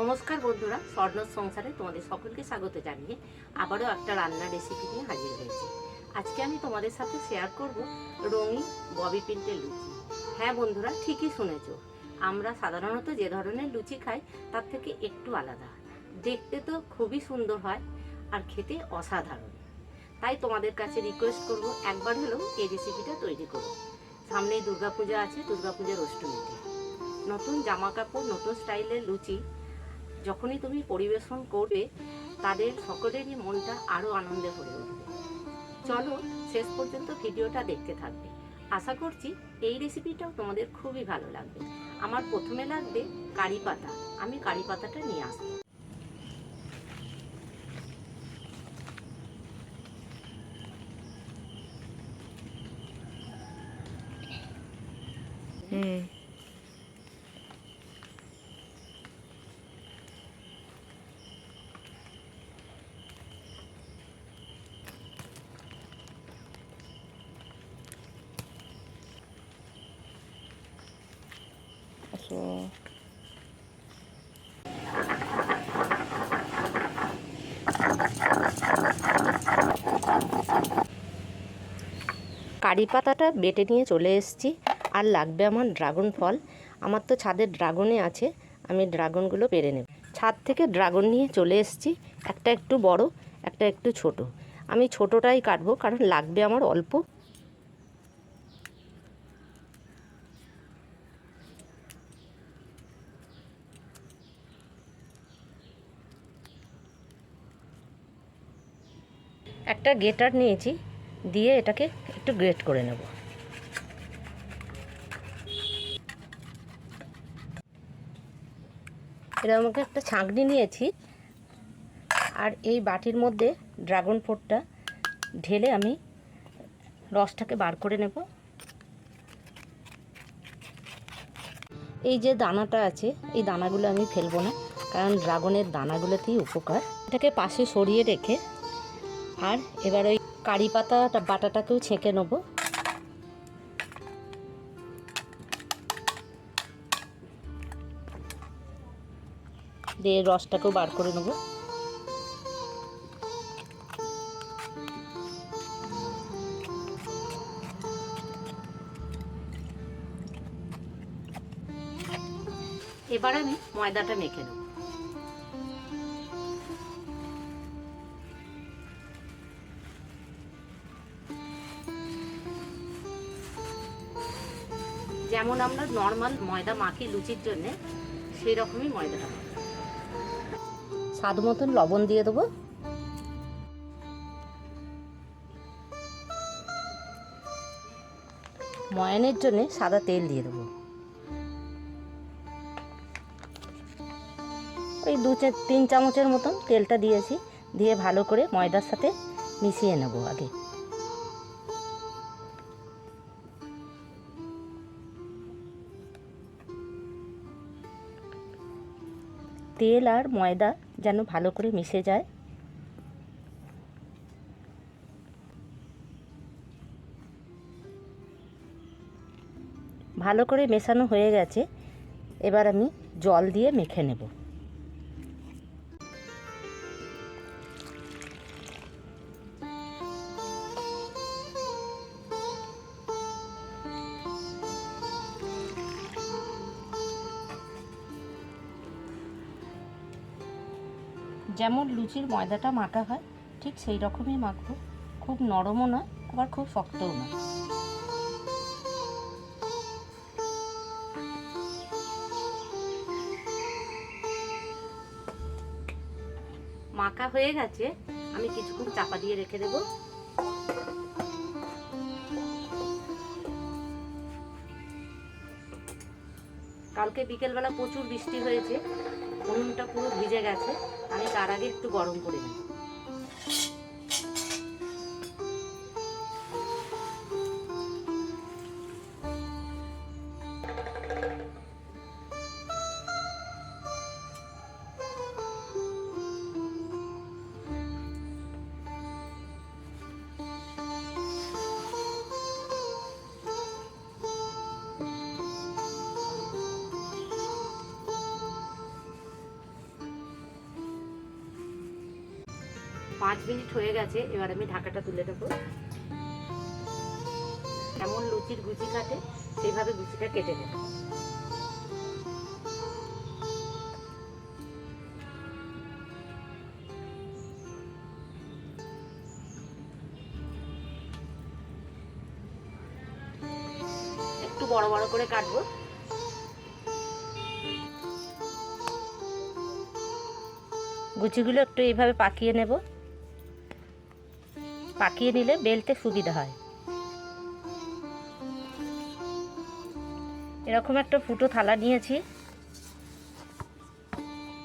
নমস্কার বন্ধুরা স্বর্ণ সংসারে তোমাদের সকলকে স্বাগত জানিয়ে আবারও একটা রান্নার রেসিপি নিয়ে হাজির হয়েছি। আজকে আমি তোমাদের সাথে শেয়ার করব রঙিন ববি পিন্টের লুচি। হ্যাঁ বন্ধুরা, ঠিকই শুনেছ। আমরা সাধারণত যে ধরনের লুচি খাই, তার থেকে একটু আলাদা। দেখতে তো খুবই সুন্দর হয় আর খেতে অসাধারণ। তাই তোমাদের কাছে রিকোয়েস্ট করব, একবার হলেও এই রেসিপিটা তৈরি করো। সামনেই দুর্গাপূজা আছে, দুর্গাপূজার অষ্টমীতে। নতুন জামা কাপড় নতুন স্টাইলের লুচি যখনই তুমি পরিবেশন করবে, তাদের সকলেরই মনটা আরও আনন্দে ভরে উঠবে। চলো শেষ পর্যন্ত ভিডিওটা দেখতে থাকবে। আশা করছি এই রেসিপিটাও তোমাদের খুবই ভালো লাগবে। আমার প্রথমে লাগবে কারি পাতা। আমি কারি পাতাটা নিয়ে আসব। হুম। আসো কারি পাতাটা বেটে নিয়ে চলে এসেছি। আর লাগবে আমার ড্রাগন ফল। আমার তো ছাদের ড্রাগনে আছে। আমি ড্রাগনগুলো পেরে নেব। ছাদ থেকে ড্রাগন নিয়ে চলে এসেছি। একটা একটু বড়, একটা একটু ছোট। আমি ছোটটাই কাটবো, কারণ লাগবে আমার অল্প। একটা গেটার নিয়েছি, দিয়ে এটাকে একটু গ্রেট করে নেব। এটা আমাকে একটা ছাঁকনি নিয়েছি, আর এই বাটির মধ্যে ড্রাগন ফ্রুটটা ঢেলে আমি রসটাকে বার করে নেব। এই যে দানাটা আছে, এই দানাগুলো আমি ফেলব না, কারণ ড্রাগনের দানাগুলোতেই উপকার। এটাকে পাশে সরিয়ে রেখে আর এবার ওই কারি পাতা বাটাটাকেও ছেঁকে নেব। দিয়ে রসটাকেও বার করে নেব। এবার আমি ময়দাটা মেখে নেব। যেমন আমরা নর্মাল ময়দা মাখি লুচির জন্যে সেই রকমই ময়দাটা স্বাদ মতন লবণ দিয়ে দেবো। ময়ানের জন্য সাদা তেল দিয়ে দেবো। ওই দু তিন চামচের মতন তেলটা দিয়েছি, দিয়ে ভালো করে ময়দার সাথে মিশিয়ে নেব আগে। তেল আর ময়দা যেন ভালো করে মিশে যায়। ভালো করে মেশানো হয়ে গেছে। এবার আমি জল দিয়ে মেখে নেব। যেমন লুচির ময়দাটা মাখা হয়, ঠিক সেই রকমই মাখবো। খুব নরমও নয় আবার খুব শক্তও নয় মাখা হয়ে গেছে, আমি কিছুক্ষণ চাপা দিয়ে রেখে দেবো। কালকে বিকেলবেলা প্রচুর বৃষ্টি হয়েছে উনুনটা পুরো ভিজে গেছে, আমি তার আগে একটু গরম করে নেব পাঁচ মিনিট হয়ে গেছে, এবার আমি ঢাকাটা তুলে দেবো এমন লুচির গুচি কাটে, সেইভাবে গুচিটা কেটে নেব। একটু বড় বড় করে কাটবো। গুচিগুলো একটু এইভাবে পাকিয়ে নেব। পাকিয়ে নিলে বেলতে সুবিধা হয়। এরকম একটা ফুটো থালা নিয়েছি।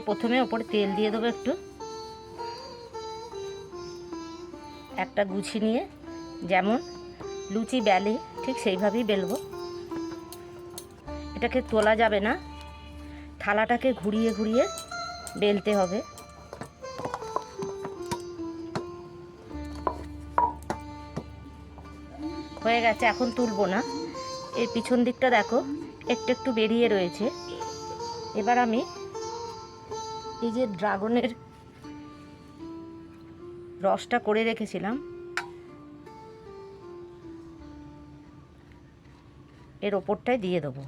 প্রথমে ওপরে তেল দিয়ে দেবো একটু। একটা গুছি নিয়ে যেমন লুচি বেলে ঠিক সেইভাবেই বেলবো। এটাকে তোলা যাবে না। থালাটাকে ঘুরিয়ে ঘুরিয়ে বেলতে হবে। হয়ে গেছে, এখন তুলবো না। এর পিছন দিকটা দেখো, একটু একটু বেরিয়ে রয়েছে। এবার আমি এই যে ড্রাগনের রসটা করে রেখেছিলাম, এর ওপরটায় দিয়ে দেবো।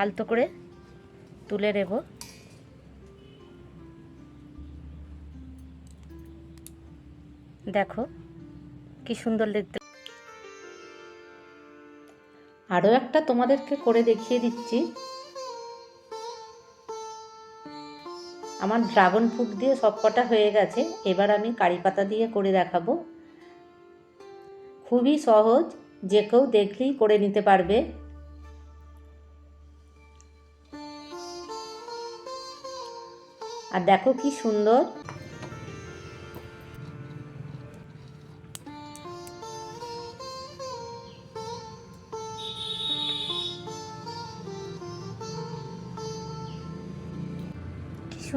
আলতো করে তুলে নেব। দেখো, কি সুন্দর দেখতে। আরও একটা তোমাদেরকে করে দেখিয়ে দিচ্ছি। আমার ড্রাগন ফ্রুট দিয়ে সবকটা হয়ে গেছে। এবার আমি কারি পাতা দিয়ে করে দেখাবো। খুবই সহজ, যে কেউ দেখলেই করে নিতে পারবে। আর দেখো কি সুন্দর।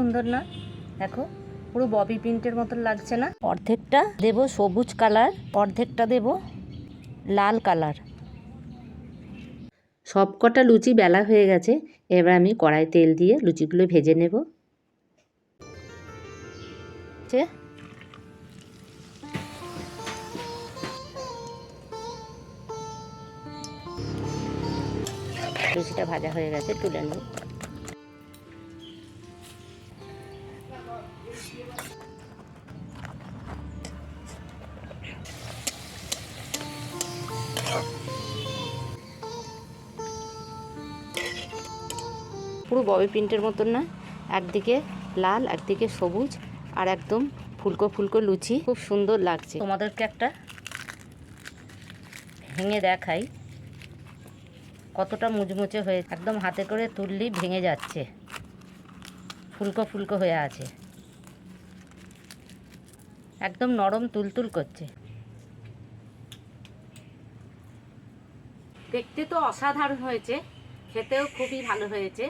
সুন্দর না? দেখো, পুরো ববি প্রিন্টের মতন লাগছে না? অর্ধেকটা দেব সবুজ কালার, অর্ধেকটা দেব লাল কালার। সব কটা লুচি বেলা হয়ে গেছে, এবার আমি কড়াই তেল দিয়ে লুচিগুলো ভেজে নেব। লুচিটা ভাজা হয়ে গেছে, তুলে নেব। পুরো ববি প্রিন্টের মতন না, একদিকে লাল, একদিকে সবুজ, আর একদম ফুলকো ফুলকো লুচি। খুব সুন্দর লাগছে। তোমাদেরকে একটা ভেঙে দেখাই, কতটা মুচমুচে হয়ে, একদম হাতে করে তুললেই ভেঙে যাচ্ছে। ফুলকো ফুলকো হয়ে আছে। একদম নরম তুলতুল করছে। দেখতে তো অসাধারণ হয়েছে, খেতেও খুবই ভালো হয়েছে।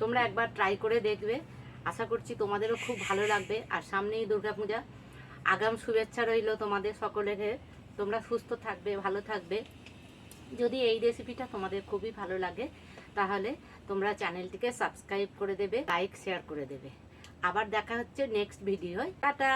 তোমরা একবার ট্রাই করে দেখবে, আশা করছি তোমাদেরও খুব ভালো লাগবে। আর সামনেই দুর্গাপূজা আগাম শুভেচ্ছা রইল তোমাদের সকলের। তোমরা সুস্থ থাকবে, ভালো থাকবে। যদি এই রেসিপিটা তোমাদের খুবই ভালো লাগে, তাহলে তোমরা চ্যানেলটিকে সাবস্ক্রাইব করে দেবে লাইক শেয়ার করে দেবে। আবার দেখা হচ্ছে নেক্সট ভিডিও টাটা!